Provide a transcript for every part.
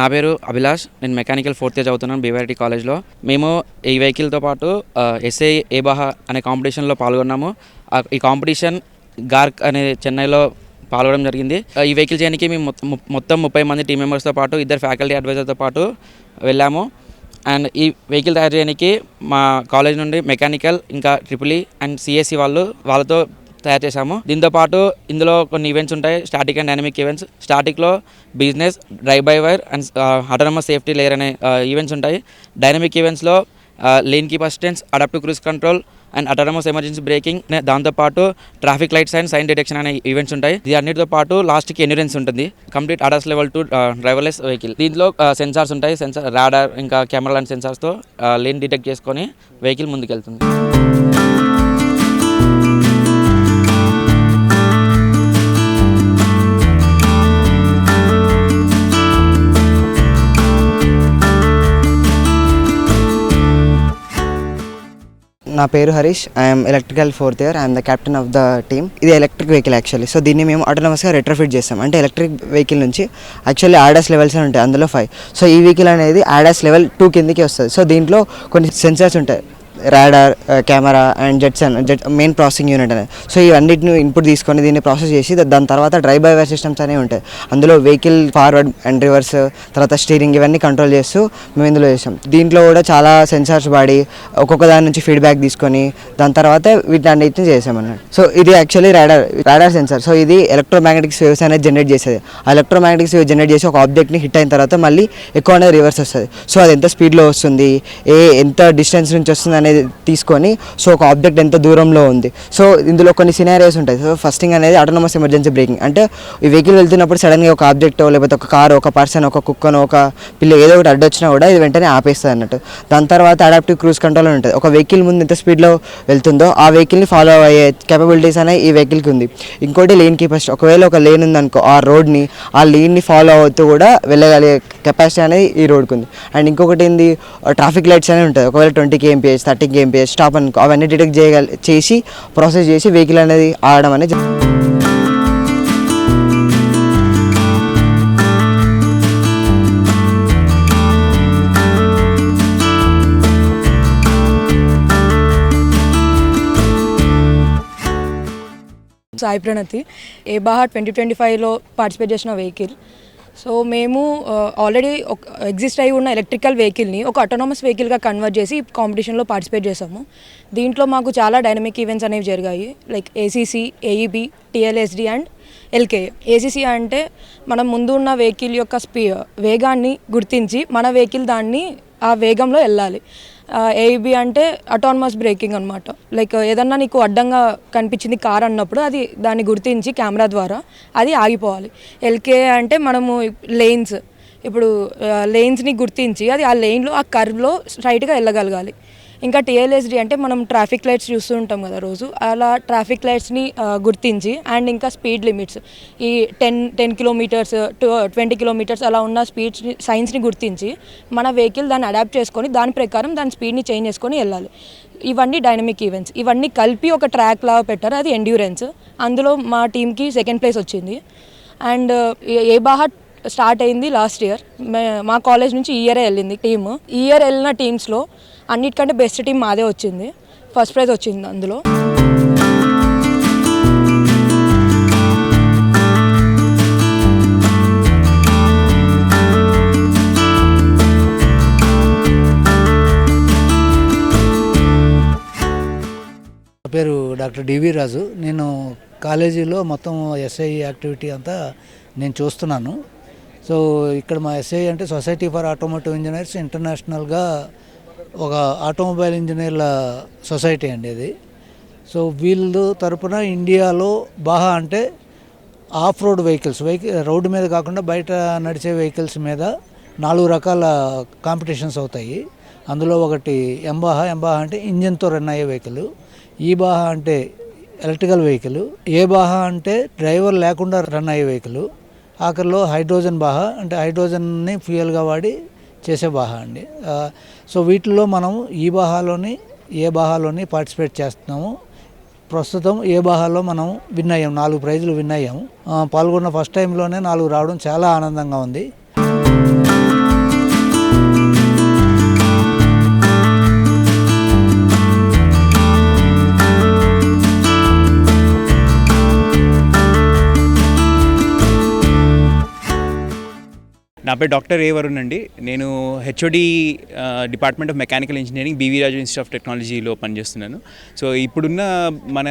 నా పేరు అభిలాష్. నేను మెకానికల్ ఫోర్త్ ఇయర్ చదువుతున్నాను బీవైటీ కాలేజ్లో. మేము ఈ వెహికల్తో పాటు ఎస్ఏ ఏబాహా అనే కాంపిటీషన్లో పాల్గొన్నాము. ఈ కాంపిటీషన్ గార్క్ అనే చెన్నైలో పాల్గొనడం జరిగింది. ఆ, ఈ వెహికల్ చేయడానికి మేము మొత్తం- మొత్తం ముప్పై మంది టీం మెంబర్స్తో పాటు ఇద్దరు ఫ్యాకల్టీ అడ్వైజర్తో పాటు వెళ్ళాము. అండ్ ఈ వెహికల్ తయారు చేయడానికి మా కాలేజ్ నుండి మెకానికల్ ఇంకా ట్రిపుల్ ఈ అండ్ సిఎస్సి వాళ్ళు వాళ్ళతో తయారు చేశాము. దీంతో పాటు ఇందులో కొన్ని ఈవెంట్స్ ఉంటాయి. Static and dynamic events స్టాటిక్లో business drive by wire and autonomous safety layer అనే uh, ఈవెంట్స్ ఉంటాయి. డైనమిక్ ఈవెంట్స్లో lane keep assistance adaptive cruise control and autonomous emergency braking దాంతోపాటు traffic lights and sign detection అనే events ఉంటాయి. ఇది అన్నిటితో పాటు లాస్ట్కి ఎన్యూరెన్స్ ఉంటుంది. Complete ADAS level two driverless vehicle దీంట్లో uh, సెన్సార్స్ ఉంటాయి. సెన్సార్ రాడార్ ఇంకా కెమెరా లాంటి సెన్సార్స్తో లేన్ డిటెక్ట్ చేసుకొని వెహికల్ ముందుకెళ్తుంది. నా పేరు Harish. I'm electrical fourth year I'm the captain of the team ఇది ఎలక్ట్రిక్ వెహికల్ యాక్చువల్లీ సో దీన్ని మేము ఆటోనమస్గా రెట్రోఫిట్ చేస్తాం. అంటే ఎలక్ట్రిక్ వెహికల్ నుంచి యాక్చువల్లీ ఆడాస్ లెవెల్స్ ఉంటాయి. అందులో ఫైవ్ సో ఈ వెహికల్ అనేది ఆడాస్ లెవెల్ టూ కిందకి వస్తుంది. సో దీంట్లో కొన్ని సెన్సార్స్ ఉంటాయి. Radar camera and Jetson jet main processing unit అనేది సో ఇవన్నిటిని ఇన్పుట్ తీసుకొని దీన్ని ప్రాసెస్ చేసి దాని తర్వాత డ్రైవ్ బై వైర్ సిస్టమ్స్ అనేవి ఉంటాయి. అందులో వెహికల్ ఫార్వర్డ్ అండ్ రివర్స్ తర్వాత స్టీరింగ్ ఇవన్నీ కంట్రోల్ చేస్తూ మేము ఇందులో చేసాం దీంట్లో కూడా చాలా సెన్సార్స్ వాడి ఒక్కొక్క దాని నుంచి ఫీడ్బ్యాక్ తీసుకొని దాని తర్వాత వీటన్నిటిని చేసాం అన్నట్టు సో ఇది actually radar radar sensor. So ఇది ఎలక్ట్రోమాగ్నెటిక్స్ వేవ్స్ అనేది జనరేట్ చేసేది ఆ ఎలక్ట్రోమాగ్నెటిక్స్ వేవ్ జనరేట్ చేసి ఒక ఆబ్జెక్ట్ని హిట్ అయిన తర్వాత మళ్ళీ ఎక్కువ అనేది రివర్స్ వస్తుంది. సో అది ఎంత స్పీడ్లో వస్తుంది ఏ ఎంత డిస్టెన్స్ నుంచి వస్తుంది అనేది తీసుకొని సో ఒక ఆబ్జెక్ట్ ఎంత దూరంలో ఉంది. సో ఇందులో కొన్ని సినారియోస్ ఉంటాయి. సో ఫస్ట్ థింగ్ అనేది ఆటోనమస్ ఎమర్జెన్సీ బ్రేకింగ్ అంటే ఈ వెహికల్ వెళ్తున్నప్పుడు సడన్గా ఒక ఆబ్జెక్ట్ లేకపోతే ఒక కారు ఒక పర్సన్ ఒక కుక్కను ఒక పిల్ల ఏదో ఒకటి అడ్డొచ్చినా కూడా ఇది వెంటనే ఆపేస్తుంది అన్నట్టు. దాని తర్వాత అడాప్టివ్ క్రూజ్ కంట్రోల్ ఉంటుంది. ఒక వెహికల్ ముందు ఎంత స్పీడ్లో వెళ్తుందో ఆ వెహికల్ని ఫాలో అయ్యే కేపబిలిటీస్ అనేవి ఈ వెహికల్కి ఉంది. ఇంకోటి లేన్ కెపాసిటీ ఒకవేళ ఒక లేన్ ఉందనుకో ఆ రోడ్ని ఆ లేన్ని ఫాలో అవుతూ కూడా వెళ్ళగలిగే కెపాసిటీ అనేది ఈ రోడ్కి ఉంది. అండ్ ఇంకొకటి ఏంది? ట్రాఫిక్ లైట్స్ అనేవి ఉంటాయి. ఒకవేళ twenty KMPH thirty KMPH stop అనుకో అవన్నీ డిటెక్ట్ చేయగల చేసి ప్రాసెస్ చేసి వెహికల్ అనేది ఆడడం అనేది Sai Pranathi A BAJA twenty twenty ఫైవ్లో పార్టిసిపేట్ చేసిన వెహికల్ సో మేము ఆల్రెడీ ఒక ఎగ్జిస్ట్ అయి ఉన్న ఎలక్ట్రికల్ వెహికల్ని ఒక అటోనమస్ వెహికల్గా కన్వర్ట్ చేసి కాంపిటీషన్లో పార్టిసిపేట్ చేసాము. దీంట్లో మాకు చాలా డైనమిక్ ఈవెంట్స్ అనేవి జరిగాయి. Like ACC AEB TLSD and LK ACC అంటే మనం ముందు ఉన్న వెహికల్ యొక్క స్పీ వేగాన్ని గుర్తించి మన వెహికల్ దాన్ని ఆ వేగంలో వెళ్ళాలి. ఏఈబి అంటే అటానమస్ బ్రేకింగ్ అనమాట లైక్ ఏదన్నా నీకు అడ్డంగా కనిపించింది కార్ అన్నప్పుడు అది దాన్ని గుర్తించి కెమెరా ద్వారా అది ఆగిపోవాలి. ఎల్కే అంటే మనము లేన్స్ ఇప్పుడు లేన్స్ని గుర్తించి అది ఆ లేన్లో ఆ కర్వ్లో స్ట్రైట్గా వెళ్ళగలగాలి. ఇంకా టీఎల్ఎస్డి అంటే మనం ట్రాఫిక్ లైట్స్ చూస్తూ ఉంటాం కదా రోజు అలా ట్రాఫిక్ లైట్స్ని గుర్తించి అండ్ ఇంకా స్పీడ్ లిమిట్స్. ఈ ten ten kilometres twenty kilometres అలా ఉన్న స్పీడ్స్ని సైన్స్ని గుర్తించి మన వెహికల్ దాన్ని అడాప్ట్ చేసుకొని దాని ప్రకారం దాని స్పీడ్ని చేంజ్ చేసుకొని వెళ్ళాలి. ఇవన్నీ డైనమిక్ ఈవెంట్స్. ఇవన్నీ కలిపి ఒక ట్రాక్ లాగా పెట్టారు అది ఎండ్యూరెన్స్ అందులో మా టీంకి సెకండ్ ప్లేస్ వచ్చింది. అండ్ ఏ బాహా స్టార్ట్ అయింది లాస్ట్ ఇయర్. మా కాలేజ్ నుంచి ఈ ఇయరే వెళ్ళింది టీమ్. ఈ ఇయర్ వెళ్ళిన టీమ్స్లో అన్నిటికంటే బెస్ట్ టీం మాదే వచ్చింది. ఫస్ట్ ప్రైజ్ వచ్చింది అందులో. నా పేరు డాక్టర్ డివి రాజు. నేను కాలేజీలో మొత్తం ఎస్ఐ యాక్టివిటీ అంతా నేను చూస్తున్నాను. సో ఇక్కడ మా ఎస్ఐ అంటే సొసైటీ ఫర్ ఆటోమోటివ్ ఇంజనీర్స్ ఇంటర్నేషనల్గా ఒక ఆటోమొబైల్ ఇంజనీర్ల సొసైటీ అండి ఇది. సో వీళ్ళు తరపున ఇండియాలో బాహా అంటే off road vehicles vehicle road మీద కాకుండా బయట నడిచే వెహికల్స్ మీద నాలుగు రకాల కాంపిటీషన్స్ అవుతాయి. అందులో ఒకటి ఎంబాహా ఎంబాహా అంటే ఇంజిన్తో రన్ అయ్యే వెహికల్ ఈ బాహా అంటే ఎలక్ట్రికల్ వెహికల్ ఏ బాహా అంటే డ్రైవర్ లేకుండా రన్ అయ్యే వెహికల్ ఆఖరిలో హైడ్రోజన్ బాహా అంటే హైడ్రోజన్ని ఫ్యూయల్గా వాడి చేసే బాహా అండి. సో వీటిల్లో మనం ఈ బాహాలోని ఏ బాహాలోని పార్టిసిపేట్ చేస్తున్నాము. ప్రస్తుతం ఏ బాహాలో మనం విన్ అయ్యాము నాలుగు ప్రైజులు విన్ అయ్యాము. పాల్గొన్న ఫస్ట్ టైంలోనే నాలుగు రావడం చాలా ఆనందంగా ఉంది. నా పేరు డాక్టర్ ఏ వరుణ్ అండి. నేను HOD department of mechanical engineering BV Raju institute of టెక్నాలజీలో పనిచేస్తున్నాను. సో ఇప్పుడున్న మన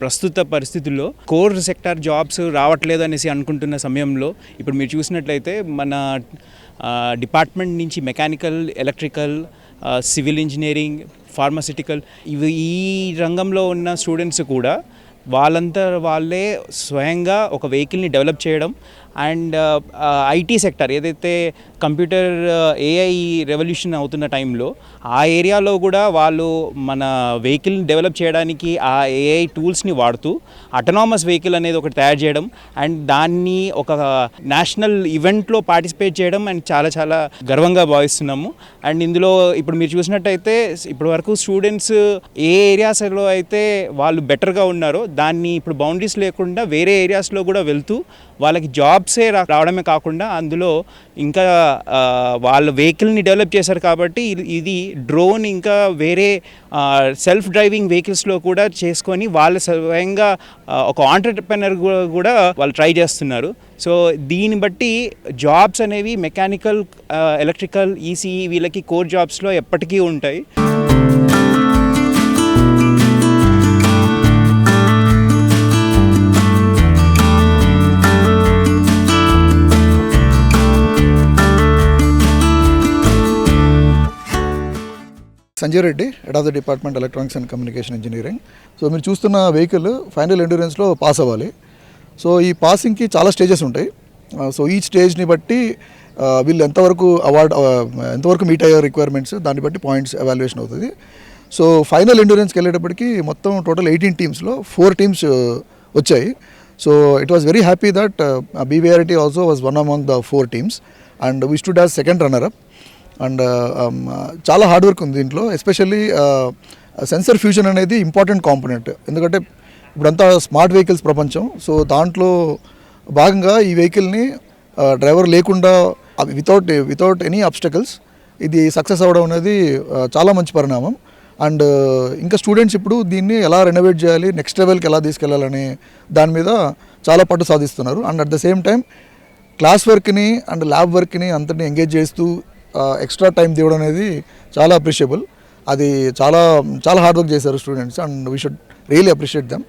ప్రస్తుత పరిస్థితుల్లో కోర్ సెక్టార్ జాబ్స్ రావట్లేదు అనేసి అనుకుంటున్న సమయంలో ఇప్పుడు మీరు చూసినట్లయితే మన డిపార్ట్మెంట్ నుంచి mechanical electrical civil engineering pharmaceutical ఇవి ఈ రంగంలో ఉన్న స్టూడెంట్స్ కూడా వాళ్ళంతా వాళ్ళే స్వయంగా ఒక వెహికల్ని డెవలప్ చేయడం అండ్ ఐటీ సెక్టర్ ఏదైతే కంప్యూటర్ ఏఐ రెవల్యూషన్ అవుతున్న టైంలో ఆ ఏరియాలో కూడా వాళ్ళు మన వెహికల్ని డెవలప్ చేయడానికి ఆ ఏఐ టూల్స్ని వాడుతూ అటనామస్ వెహికల్ అనేది ఒకటి తయారు చేయడం అండ్ దాన్ని ఒక నేషనల్ ఈవెంట్లో పార్టిసిపేట్ చేయడం అండ్ చాలా చాలా గర్వంగా భావిస్తున్నాము. అండ్ ఇందులో ఇప్పుడు మీరు చూసినట్టయితే ఇప్పటి వరకు స్టూడెంట్స్ ఏ ఏరియాస్లో అయితే వాళ్ళు బెటర్గా ఉన్నారో దాన్ని ఇప్పుడు బౌండరీస్ లేకుండా వేరే ఏరియాస్లో కూడా వెళ్తూ వాళ్ళకి జాబ్ జాబ్సే రావడమే కాకుండా అందులో ఇంకా వాళ్ళ వెహికల్ని డెవలప్ చేశారు కాబట్టి ఇది- డ్రోన్ ఇంకా వేరే సెల్ఫ్ డ్రైవింగ్ వెహికల్స్లో కూడా చేసుకొని వాళ్ళ స్వయంగా ఒక ఆంటర్ప్రెనర్ కూడా వాళ్ళు ట్రై చేస్తున్నారు. సో దీన్ని బట్టి జాబ్స్ అనేవి మెకానికల్ ఎలక్ట్రికల్ ఈసీఈ వీళ్ళకి కోర్ జాబ్స్లో ఎప్పటికీ ఉంటాయి. Sanjay Reddy head of the department electronics and communication engineering so మీరు చూస్తున్న వెహికల్ ఫైనల్ ఎండూరెన్స్లో పాస్ అవ్వాలి. సో ఈ పాసింగ్కి చాలా స్టేజెస్ ఉంటాయి. సో ఈ స్టేజ్ని బట్టి uh, వీళ్ళు ఎంతవరకు అవార్డ్ uh, ఎంతవరకు మీట్ అయ్యే రిక్వైర్మెంట్స్ దాన్ని బట్టి పాయింట్స్ ఎవాల్యుయేషన్ అవుతుంది. సో ఫైనల్ ఎండూరెన్స్కి వెళ్ళేటప్పటికి మొత్తం టోటల్ ఎయిటీన్ టీమ్స్లో ఫోర్ టీమ్స్ వచ్చాయి. So it was very happy that BVRT also was one among the four teams and we stood as second runner up and um, చాలా hard work ఉంది దీంట్లో especially sensor fusion అనేది important component ఎందుకంటే ఇప్పుడంతా smart vehicles ప్రపంచం so దాంట్లో భాగంగా ఈ వెహికల్ని డ్రైవర్ uh, లేకుండా వితౌట్ వితౌట్ ఎనీ అబ్స్టకల్స్ ఇది సక్సెస్ అవ్వడం అనేది uh, చాలా మంచి పరిణామం. అండ్ uh, ఇంకా స్టూడెంట్స్ ఇప్పుడు దీన్ని ఎలా రెనోవేట్ చేయాలి నెక్స్ట్ లెవెల్కి ఎలా తీసుకెళ్ళాలని దాని మీద చాలా పట్టు సాధిస్తున్నారు. And at the same time class వర్క్ని అండ్ ల్యాబ్ వర్క్ని అంతటిని ఎంగేజ్ చేస్తూ ఎక్స్ట్రా టైం తీయడం అనేది చాలా అప్రిషియబుల్ అది చాలా చాలా హార్డ్ వర్క్ చేశారు students and we should really appreciate them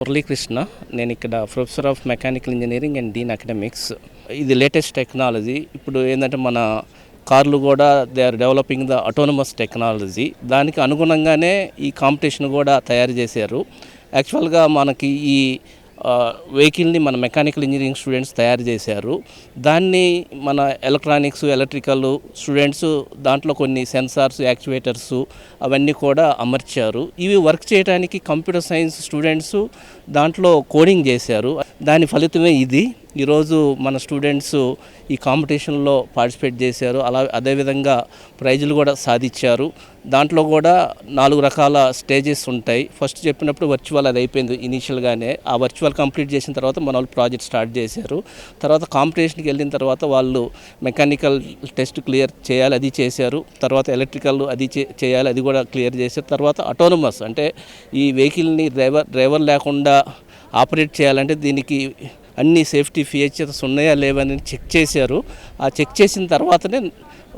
Muralikrishna నేను ఇక్కడ professor of mechanical engineering and dean academics ఇది లేటెస్ట్ టెక్నాలజీ ఇప్పుడు ఏంటంటే మన కార్లు కూడా they are developing the autonomous technology దానికి అనుగుణంగానే ఈ కాంపిటీషన్ కూడా తయారు చేశారు. యాక్చువల్గా మనకి ఈ వెహికల్ని మన మెకానికల్ ఇంజనీరింగ్ స్టూడెంట్స్ తయారు చేశారు. దాన్ని మన ఎలక్ట్రానిక్స్ ఎలక్ట్రికల్ స్టూడెంట్స్ దాంట్లో కొన్ని సెన్సార్స్ యాక్చువేటర్స్ అవన్నీ కూడా అమర్చారు. ఇవి వర్క్ చేయడానికి కంప్యూటర్ సైన్స్ స్టూడెంట్స్ దాంట్లో కోడింగ్ చేశారు. దాని ఫలితమే ఇది. ఈరోజు మన స్టూడెంట్స్ ఈ కాంపిటీషన్లో పార్టిసిపేట్ చేశారు. అలా అదేవిధంగా ప్రైజులు కూడా సాధించారు. దాంట్లో కూడా నాలుగు రకాల స్టేజెస్ ఉంటాయి. ఫస్ట్ చెప్పినప్పుడు వర్చువల్ అది అయిపోయింది ఇనీషియల్గానే. ఆ వర్చువల్ కంప్లీట్ చేసిన తర్వాత మన వాళ్ళు ప్రాజెక్ట్ స్టార్ట్ చేశారు. తర్వాత కాంపిటీషన్కి వెళ్ళిన తర్వాత వాళ్ళు మెకానికల్ టెస్ట్ క్లియర్ చేయాలి అది చేశారు. తర్వాత ఎలక్ట్రికల్ అది చే- చేయాలి అది కూడా క్లియర్ చేశారు. తర్వాత అటోనమస్ అంటే ఈ వెహికల్ని డ్రైవర్ డ్రైవర్ లేకుండా ఆపరేట్ చేయాలంటే దీనికి అన్ని సేఫ్టీ ఫీచర్స్ ఉన్నాయా లేవని చెక్ చేశారు. ఆ చెక్ చేసిన తర్వాతనే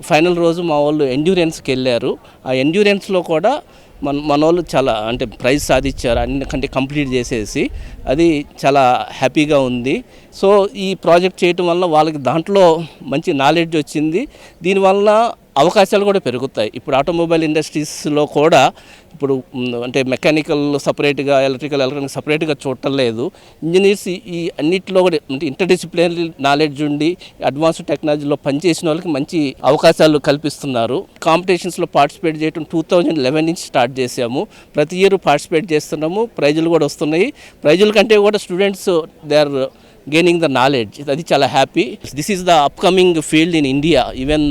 ఫైనల్ రోజు మా వాళ్ళు ఎండ్యూరెన్స్కి వెళ్ళారు. ఆ ఎండ్యూరెన్స్లో కూడా మన మన వాళ్ళు చాలా అంటే ప్రైజ్ సాధించారు. అన్నికంటే కంప్లీట్ చేసేసి అది చాలా హ్యాపీగా ఉంది. సో ఈ ప్రాజెక్ట్ చేయటం వల్ల వాళ్ళకి దాంట్లో మంచి నాలెడ్జ్ వచ్చింది. దీనివల్ల అవకాశాలు కూడా పెరుగుతాయి. ఇప్పుడు ఆటోమొబైల్ ఇండస్ట్రీస్లో కూడా ఇప్పుడు అంటే మెకానికల్ సపరేట్గా ఎలక్ట్రికల్ ఎలక్ట్రానిక్ సపరేట్గా చూడటం లేదు. ఇంజనీర్స్ ఈ- అన్నింటిలో కూడా అంటే ఇంటర్డిసిప్లినరీ నాలెడ్జ్ ఉండి అడ్వాన్స్డ్ టెక్నాలజీలో పనిచేసిన వాళ్ళకి మంచి అవకాశాలు కల్పిస్తున్నారు. కాంపిటీషన్స్లో పార్టిసిపేట్ చేయడం టూ థౌజండ్ లెవెన్ నుంచి స్టార్ట్ చేసాము ప్రతి ఇయర్ పార్టిసిపేట్ చేస్తున్నాము. ప్రైజులు కూడా వస్తున్నాయి. ప్రైజుల కంటే కూడా students they are gaining the knowledge అది చాలా happy this is the upcoming field in India even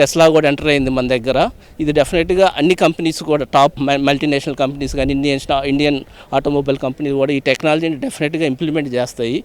Tesla కూడా ఎంటర్ అయింది మన దగ్గర. ఇది డెఫినెట్గా అన్ని కంపెనీస్ కూడా టాప్ మల్టీనేషనల్ కంపెనీస్ కానీ ఇండియన్ ఇండియన్ ఆటోమొబైల్ కంపెనీస్ కూడా ఈ టెక్నాలజీని డెఫినెట్గా ఇంప్లిమెంట్ చేస్తాయి.